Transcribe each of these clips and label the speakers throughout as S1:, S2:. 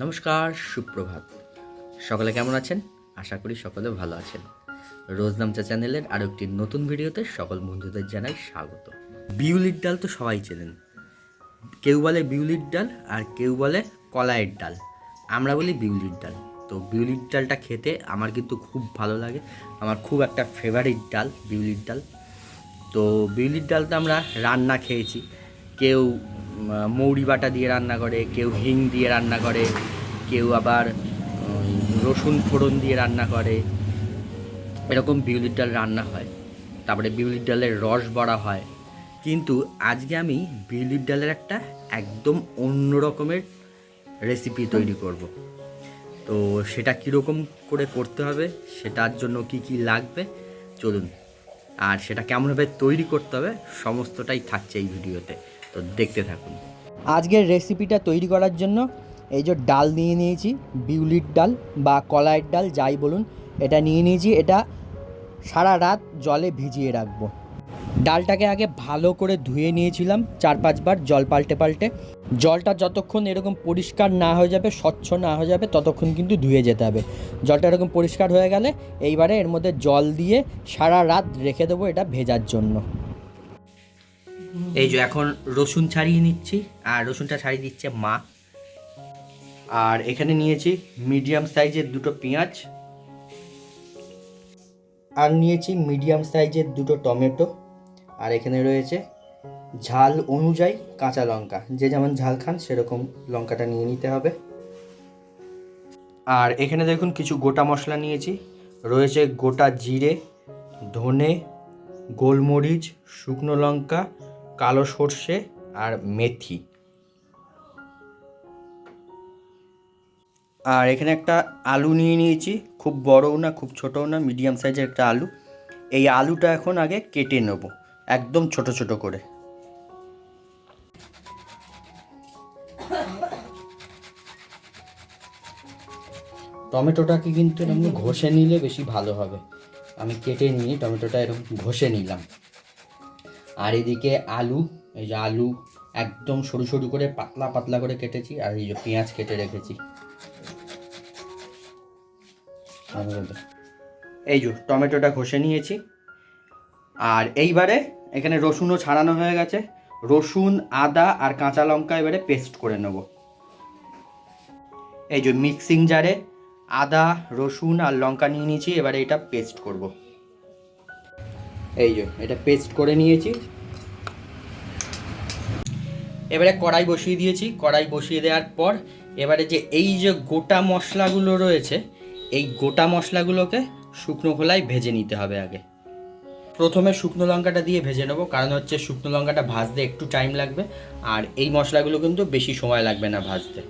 S1: নমস্কার, সুপ্রভাত। সকলে কেমন আছেন? আশা করি সকলে ভালো আছেন। রোজনামচা চ্যানেলের আরও একটি নতুন ভিডিওতে সকল বন্ধুদের জানাই স্বাগত। বিউলির ডাল তো সবাই চেনেন। কেউ বলে বিউলির ডাল আর কেউ বলে কলাইয়ের ডাল। আমরা বলি বিউলির ডাল। তো বিউলির ডালটা খেতে আমার কিন্তু খুব ভালো লাগে। আমার খুব একটা ফেভারিট ডাল বিউলির ডাল। তো বিউলির ডালটা আমরা রান্না খেয়েছি। কেউ মৌরি বাটা দিয়ে রান্না করে, কেউ হিং দিয়ে রান্না করে, কেউ আবার রসুন ফোড়ন দিয়ে রান্না করে। এরকম বিউলির ডাল রান্না হয়। তারপরে বিউলির ডালের রস বড়া হয়। কিন্তু আজকে আমি বিউলির ডালের একটা একদম অন্য রকমের রেসিপি তৈরি করব। তো সেটা কীরকম করে করতে হবে, সেটার জন্য কি কি লাগবে, চলুন। আর সেটা কেমনভাবে তৈরি করতে হবে, সমস্তটাই থাকছে এই ভিডিওতে। তো দেখতে থাকুন।
S2: আজকের রেসিপিটা তৈরি করার জন্য এই যে ডাল নিয়ে নিয়েছি, বিউলির ডাল বা কলাইয়ের ডাল, যাই বলুন, এটা নিয়ে নিয়েছি, এটা সারা রাত জলে ভিজিয়ে রাখব। ডালটাকে আগে ভালো করে ধুয়ে নিয়েছিলাম চার পাঁচবার, জল পাল্টে পাল্টে। জলটা যতক্ষণ এরকম পরিষ্কার না হয়ে যাবে, স্বচ্ছ না হয়ে যাবে, ততক্ষণ কিন্তু ধুয়ে যেতে হবে। জলটা এরকম পরিষ্কার হয়ে গেলে এইবারে এর মধ্যে জল দিয়ে সারা রাত রেখে দেবো এটা ভেজার জন্য।
S1: এই যে এখন রসুন ছাড়িয়ে নিচ্ছি, আর রসুনটা ছাড়িয়ে দিচ্ছে মা। আর এখানে নিয়েছি মিডিয়াম সাইজের দুটো পেঁয়াজ,
S2: আর নিয়েছি মিডিয়াম সাইজের দুটো টমেটো,
S1: আর এখানে রয়েছে ঝাল অনুযায়ী কাঁচা লঙ্কা। যে যেমন ঝাল খান, সেরকম লঙ্কাটা নিয়ে নিতে হবে। আর এখানে দেখুন কিছু গোটা মশলা নিয়েছি। রয়েছে গোটা জিরে, ধনে, গোলমরিচ, শুকনো লঙ্কা কালো সর্ষে আর মেথি। আর এখানে একটা আলু নিয়ে নিয়েছি। খুব বড়ও না, খুব ছোটও না, মিডিয়াম সাইজের একটা আলু। এই আলুটা এখন আগে কেটে নেব, একদম ছোট ছোট করে। টমেটোটাকে কিন্তু এরকম ঘষে নিলে বেশি ভালো হবে। আমি কেটে নিয়ে টমেটোটা এরকম ঘষে নিলাম। আর এদিকে আলু, এই যে আলু একদম সরু সরু করে পাতলা পাতলা করে কেটেছি, আর এই যে পেঁয়াজ কেটে রেখেছি। এই যে টমেটোটা ঘষে নিয়েছি। আর এইবারে এখানে রসুনও ছাড়ানো হয়ে গেছে। রসুন, আদা আর কাঁচা লঙ্কা এবারে পেস্ট করে নেব। এই যে মিক্সিং জারে আদা, রসুন আর লঙ্কা নিয়ে নিয়েছি, এবারে এটা পেস্ট করব। এই যে, এটা পেস্ট করে নিয়েছি। এবারে কড়াই বসিয়ে দিয়েছি। কড়াই বসিয়ে দেওয়ার পর এবারে যে এই যে গোটা মশলাগুলো রয়েছে, এই গোটা মশলাগুলোকে শুকনো খোলায় ভেজে নিতে হবে আগে। প্রথমে শুকনো লঙ্কাটা দিয়ে ভেজে নেব, কারণ হচ্ছে শুকনো লঙ্কাটা ভাজতে একটু টাইম লাগবে, আর এই মশলাগুলো কিন্তু বেশি সময় লাগবে না ভাজতে।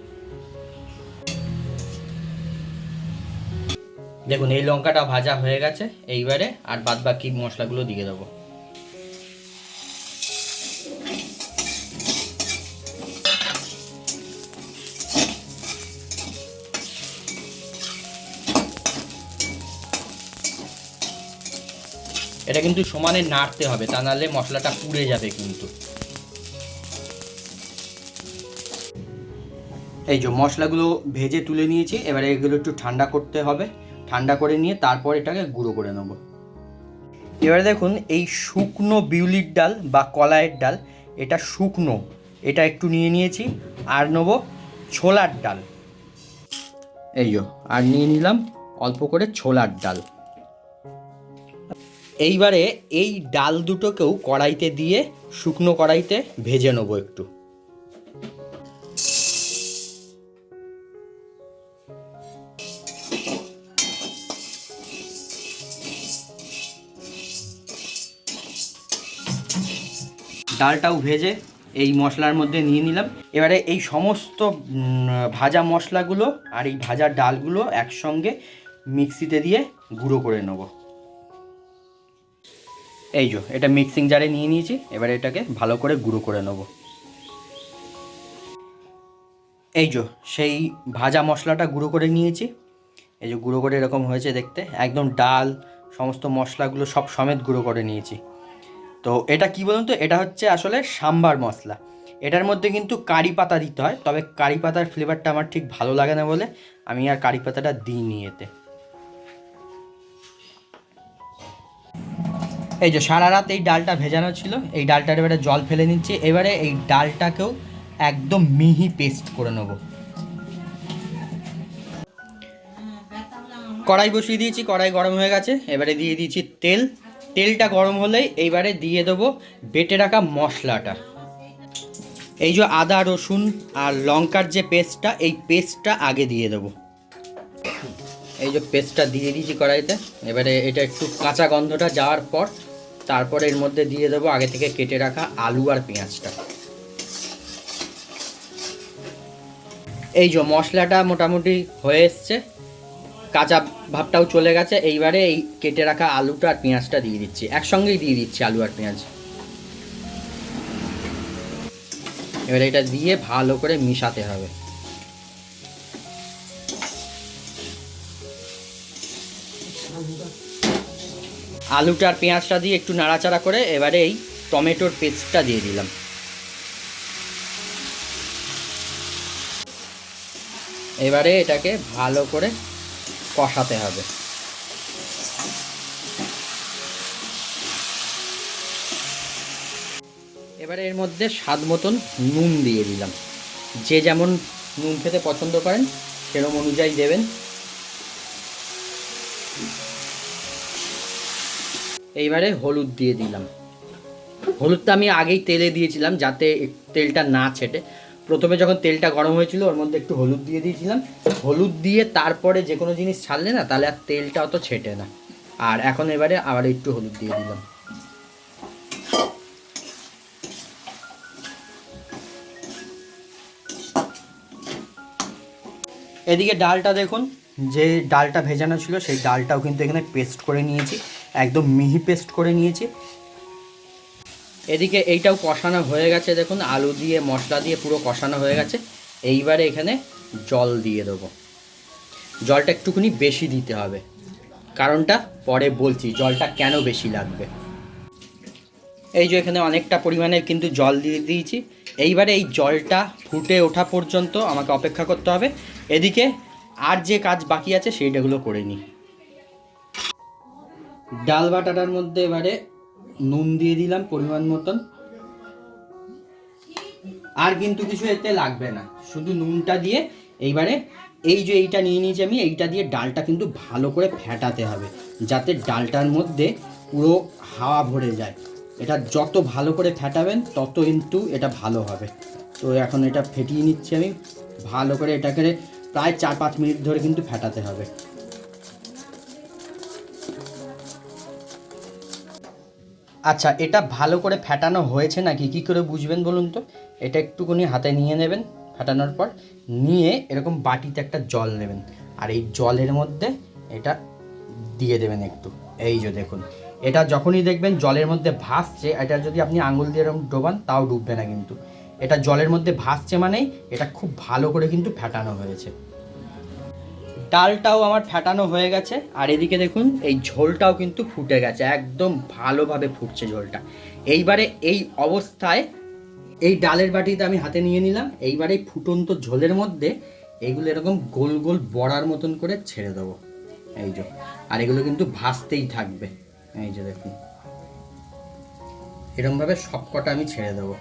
S1: দেখুন, এই লঙ্কাটা ভাজা হয়ে গেছে, এইবারে আর বাদ বাকি মশলাগুলো দিয়ে দেবো। এটা কিন্তু সমানে নাড়তে হবে, তা নাহলে মশলাটা পুড়ে যাবে কিন্তু। এই যে মশলাগুলো ভেজে তুলে নিয়েছি, এবারে এগুলো একটু ঠান্ডা করতে হবে। ঠান্ডা করে নিয়ে তারপর এটাকে গুঁড়ো করে নেব। এবারে দেখুন, এই শুকনো বিউলির ডাল বা কলাইয়ের ডাল, এটা শুকনো, এটা একটু নিয়ে নিয়েছি, আর নেব ছোলার ডাল। এই আর নিয়ে নিলাম অল্প করে ছোলার ডাল। এইবারে এই ডাল দুটোকেও কড়াইতে দিয়ে শুকনো কড়াইতে ভেজে নেব একটু। ডালটাও ভেজে এই মশলার মধ্যে নিয়ে নিলাম। এবারে এই সমস্ত ভাজা মশলাগুলো আর এই ভাজা ডালগুলো একসঙ্গে মিক্সিতে দিয়ে গুঁড়ো করে নেব। এই যো, এটা মিক্সিং জারে নিয়ে নিয়েছি, এবারে এটাকে ভালো করে গুঁড়ো করে নেব। এই যো, সেই ভাজা মশলাটা গুঁড়ো করে নিয়েছি। এই যে, গুঁড়ো করে এরকম হয়েছে দেখতে। একদম ডাল, সমস্ত মশলাগুলো সব সমেত গুঁড়ো করে নিয়েছি। তো এটা কি বলুন তো? এটা হচ্ছে আসলে সাম্বার মশলা এটার মধ্যে কিন্তু কারি পাতা দিতে হয়, তবে কারি পাতার ফ্লেভারটা আমার ঠিক ভালো লাগে না বলে আমি আর কারি পাতাটা দিইনি এতে। এই যে সারা রাত এই ডালটা ভেজানো ছিল, এই ডালটার এবারে জল ফেলে নিচ্ছি, এবারে এই ডালটাকেও একদম মিহি পেস্ট করে নেব। কড়াই বসিয়ে দিয়েছি, কড়াই গরম হয়ে গেছে, এবারে দিয়ে দিয়েছি তেল। তেলটা গরম হলেই এইবারে দিয়ে দেবো বেটে রাখা মশলাটা। এই যে আদা, রসুন আর লঙ্কার যে পেস্টটা, এই পেস্টটা আগে দিয়ে দেবো। এই যে পেস্টটা দিয়ে দিয়েছি কড়াইতে। এবারে এটা একটু কাঁচা গন্ধটা যাওয়ার পর তারপরে এর মধ্যে দিয়ে দেবো আগে থেকে কেটে রাখা আলু আর পেঁয়াজটা। এই যে মশলাটা মোটামুটি হয়ে এসছে। কাঁচা ভাবটাও চলে গেছে। এইবারে এই কেটে রাখা আলুটা আর পেঁয়াজটা দিয়ে দিচ্ছি। একসঙ্গেই দিয়ে দিচ্ছি আলু আর পেঁয়াজ। এবারে এটা দিয়ে ভালো করে মিশাতে হবে। আলুটা আর পেঁয়াজটা দিয়ে একটু নাড়াচাড়া করে এবারে এই টমেটোর পেস্টটা দিয়ে দিলাম। এবারে এটাকে ভালো করে কষাতে হবে। এবারে এর মধ্যে স্বাদ মতন নুন দিয়ে দিলাম। যে যেমন নুন খেতে পছন্দ করেন, সেরকম অনুযায়ী দেবেন। এইবারে হলুদ দিয়ে দিলাম। হলুদটা আমি আগেই তেলে দিয়েছিলাম যাতে তেলটা না ছেটে। প্রথমে যখন তেলটা গরম হয়েছিল, ওর মধ্যে একটু হলুদ দিয়ে দিয়েছিলাম। হলুদ দিয়ে তারপরে যে কোনো জিনিস ছাড়লে না, তাহলে আর তেলটা অত ছেটে না। আর এখন এবারে আবার একটু হলুদ দিয়ে দিলাম। এদিকে ডালটা দেখুন, যে ডালটা ভেজানো ছিল, সেই ডালটাও কিন্তু এখানে পেস্ট করে নিয়েছি। একদম মিহি পেস্ট করে নিয়েছি। এদিকে এইটাও কষানো হয়ে গেছে, দেখুন, আলু দিয়ে, মশলা দিয়ে পুরো কষানো হয়ে গেছে। এইবারে এখানে জল দিয়ে দেবো। জলটা একটুখানি বেশি দিতে হবে। কারণটা পরে বলছি, জলটা কেন বেশি লাগবে? এই যে এখানে অনেকটা পরিমাণে কিন্তু জল দিয়ে দিয়েছি। এইবারে এই জলটা ফুটে ওঠা পর্যন্ত আমাকে অপেক্ষা করতে হবে। এদিকে আর যে কাজ বাকি আছে সেইটাগুলো করে নিই। ডাল বাটাটার মধ্যে এবারে নুন দিয়ে দিলাম পরিমাণ মতন। আর কিন্তু কিছু এতে লাগবে না। শুধু নুনটা দিয়ে এইবারে এই যে এইটা নিয়ে নিয়েছি আমি, এইটা দিয়ে ডালটা কিন্তু ভালো করে ফেটাতে হবে, যাতে ডালটার মধ্যে পুরো হাওয়া ভরে যায়। এটা যত ভালো করে ফেটাবেন, তত কিন্তু এটা ভালো হবে। তো এখন এটা ফেটিয়ে নিচ্ছি আমি। ভালো করে এটাকে প্রায় চার পাঁচ মিনিট ধরে কিন্তু ফেটাতে হবে। আচ্ছা এটা ভালো করে ফেটানো হয়েছে নাকি? কী করে বুঝবেন বলুন তো? এটা একটুখানি হাতে নিয়ে নেবেন ফেটানোর পর। নিয়ে এরকম বাটিতে একটা জল নেবেন। আর এই জলের মধ্যে এটা দিয়ে দেবেন একটু। এই যে দেখুন, এটা যখনই দেখবেন জলের মধ্যে ভাসছে, এটা যদি আপনি আঙুল দিয়ে এরকম ডোবান, তাও ডুববে না কিন্তু। এটা জলের মধ্যে ভাসছে মানেই এটা খুব ভালো করে কিন্তু ফেটানো হয়েছে। ডালটাও আমার ফেটানো হয়ে গেছে। আর এদিকে দেখুন, এই ঝোলটাও কিন্তু ফুটে গেছে, একদম ভালোভাবে ফুটছে ঝোলটা। এইবারে এই অবস্থায় এই ডালের বাটিতে আমি হাতে নিয়ে নিলাম। এইবারে এই ফুটন্ত ঝোলের মধ্যে এইগুলো এরকম গোল গোল বড়ার মতন করে ছেড়ে দেবো। এই যে, আর এগুলো কিন্তু ভাসতেই থাকবে। এই যে দেখুন এরকমভাবে সব কটা আমি ছেড়ে দেবো।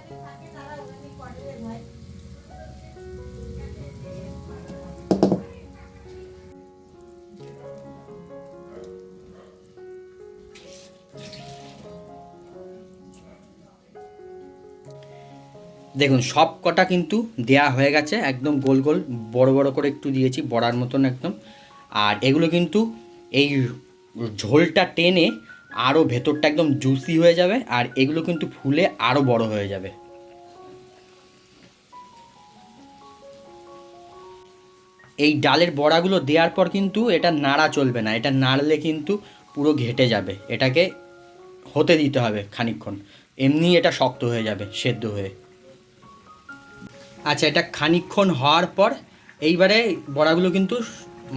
S1: দেখুন, সব কটা কিন্তু দেয়া হয়ে গেছে, একদম গোল গোল, বড় বড় করে একটু দিয়েছি, বড়ার মতন একদম। আর এগুলো কিন্তু এই ঝোলটা টেনে আরও ভেতরটা একদম জুসি হয়ে যাবে, আর এগুলো কিন্তু ফুলে আরও বড় হয়ে যাবে। এই ডালের বড়াগুলো দেওয়ার পর কিন্তু এটা নাড়া চলবে না, এটা নাড়লে কিন্তু পুরো ঘেটে যাবে, এটাকে হতে দিতে হবে খানিকক্ষণ, এমনি এটা শক্ত হয়ে যাবে, সেদ্ধ হয়ে। আচ্ছা এটা খানিকক্ষণ হওয়ার পর এইবারে বড়াগুলো কিন্তু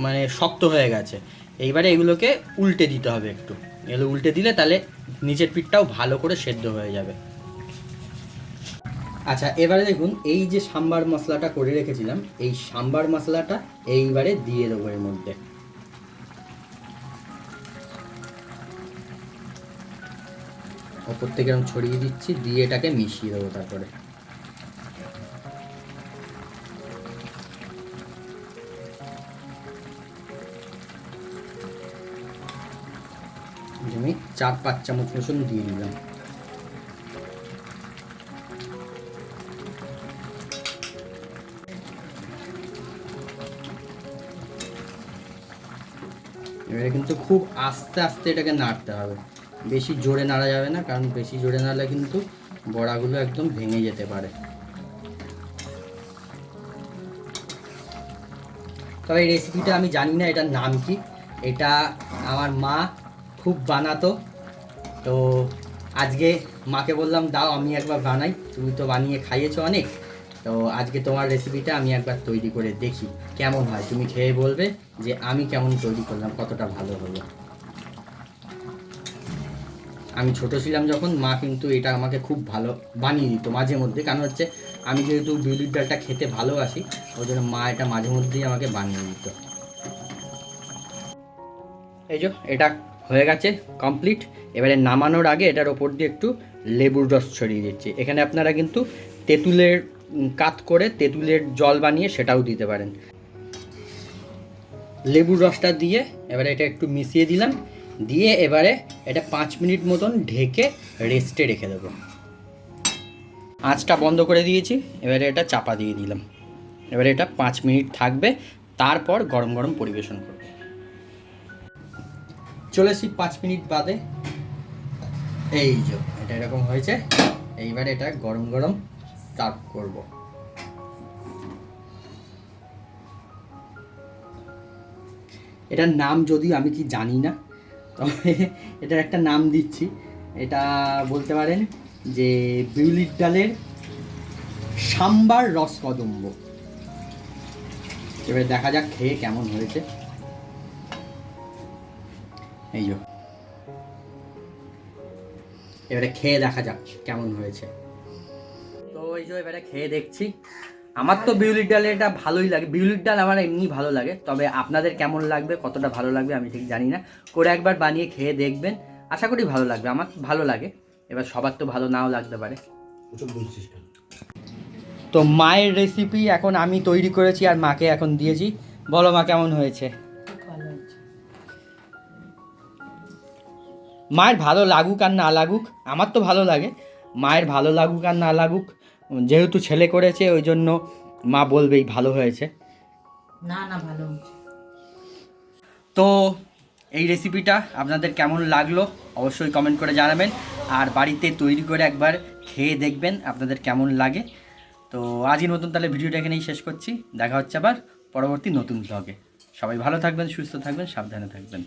S1: মানে শক্ত হয়ে গেছে। এইবারে এগুলোকে উল্টে দিতে হবে একটু। এগুলো উল্টে দিলে তাহলে নিচের পিঠটাও ভালো করে সেদ্ধ হয়ে যাবে। আচ্ছা এবারে দেখুন, এই যে সাম্বার মশলাটা করে রেখেছিলাম, এই সাম্বার মশলাটা এইবারে দিয়ে দেবো এর মধ্যে। ওপর থেকে এরকম ছড়িয়ে দিচ্ছি, দিয়ে এটাকে মিশিয়ে দেবো তারপরে। চার পাঁচ চামচ রসুন দিয়ে দিলাম। এবারে কিন্তু খুব আস্তে আস্তে এটাকে নাড়তে হবে। বেশি জোরে নাড়া যাবে না, কারণ বেশি জোরে নাড়লে কিন্তু বড়াগুলো একদম ভেঙে যেতে পারে। তবে এই রেসিপিটা আমি জানি না এটার নাম কি। এটা আমার মা খুব বানাতো। তো আজকে মাকে বললাম, দাও, আমি একবার বানাই। তুমি তো বানিয়ে খাইয়েছো অনেক। তো আজকে তোমার রেসিপিটা আমি একবার তৈরি করে দেখি, কেমন হয়? তুমি খেয়ে বলবে যে আমি কেমন তৈরি করলাম, কতটা ভালো হলো। আমি ছোট ছিলাম যখন, মা কিন্তু এটা আমাকে খুব ভালো বানিয়ে দিত মাঝে মধ্যে। কারণ হচ্ছে, আমি যেহেতু বিউলির ডালটা খেতে ভালোবাসি, ওই জন্য মা এটা মাঝে মধ্যেই আমাকে বানিয়ে দিত। এই যে, এটা হয়ে গেছে কমপ্লিট এবারে নামানোর আগে এটার ওপর দিয়ে একটু লেবুর রস ছড়িয়ে দিচ্ছি। এখানে আপনারা কিন্তু তেঁতুলের কাত করে তেঁতুলের জল বানিয়ে সেটাও দিতে পারেন। লেবুর রসটা দিয়ে এবারে এটা একটু মিশিয়ে দিলাম। দিয়ে এবারে এটা পাঁচ মিনিট মতন ঢেকে রেস্টে রেখে দেবো। আঁচটা বন্ধ করে দিয়েছি, এবারে এটা চাপা দিয়ে দিলাম। এবারে এটা পাঁচ মিনিট থাকবে, তারপর গরম গরম পরিবেশন করব। চলে আসি পাঁচ মিনিট বাদে। এই যে, এটা এরকম হয়েছে। এইবার এটা গরম গরম সার্ভ করব। এটার নাম যদিও আমি কি জানি না, তবে এটার একটা নাম দিচ্ছি। এটা বলতে পারেন যে বিউলির ডালের সাম্বার রস কদম্ব। এবারে দেখা যাক খেয়ে কেমন হয়েছে। এই যো। এবারে খেয়ে দেখা যাক কেমন হয়েছে। তো এই যে এবারে খেয়ে দেখছি। আমার তো বিউলির ডাল এটা ভালোই লাগে। বিউলির ডাল আমার এমনি ভালো লাগে তবে আপনাদের কেমন লাগবে কতটা ভালো লাগবে আমি ঠিক জানি না। করে একবার বানিয়ে খেয়ে দেখবেন। আশা করি ভালো লাগবে আমার ভালো লাগে। এবার সবার তো ভালো নাও লাগতে পারে। তো মায়ের রেসিপি এখন আমি তৈরি করেছি আর মাকে এখন দিয়েছি। বলো মা কেমন হয়েছে? মায়ের ভালো লাগুক আর না লাগুক আমার তো ভালো লাগে। মায়ের ভালো লাগুক আর না লাগুক যেহেতু ছেলে করেছে ওই জন্য মা বলবেই ভালো হয়েছে।
S2: না না ভালো
S1: তো এই রেসিপিটা আপনাদের কেমন লাগল অবশ্যই কমেন্ট করে জানাবেন। আর বাড়িতে তৈরি করে একবার খেয়ে দেখবেন আপনাদের কেমন লাগে। তো আজই নতুন তাহলে ভিডিওটা এখানেই শেষ করছি। দেখা হচ্ছে আবার পরবর্তী নতুন ব্লগে সবাই ভালো থাকবেন সুস্থ থাকবেন সাবধানে থাকবেন।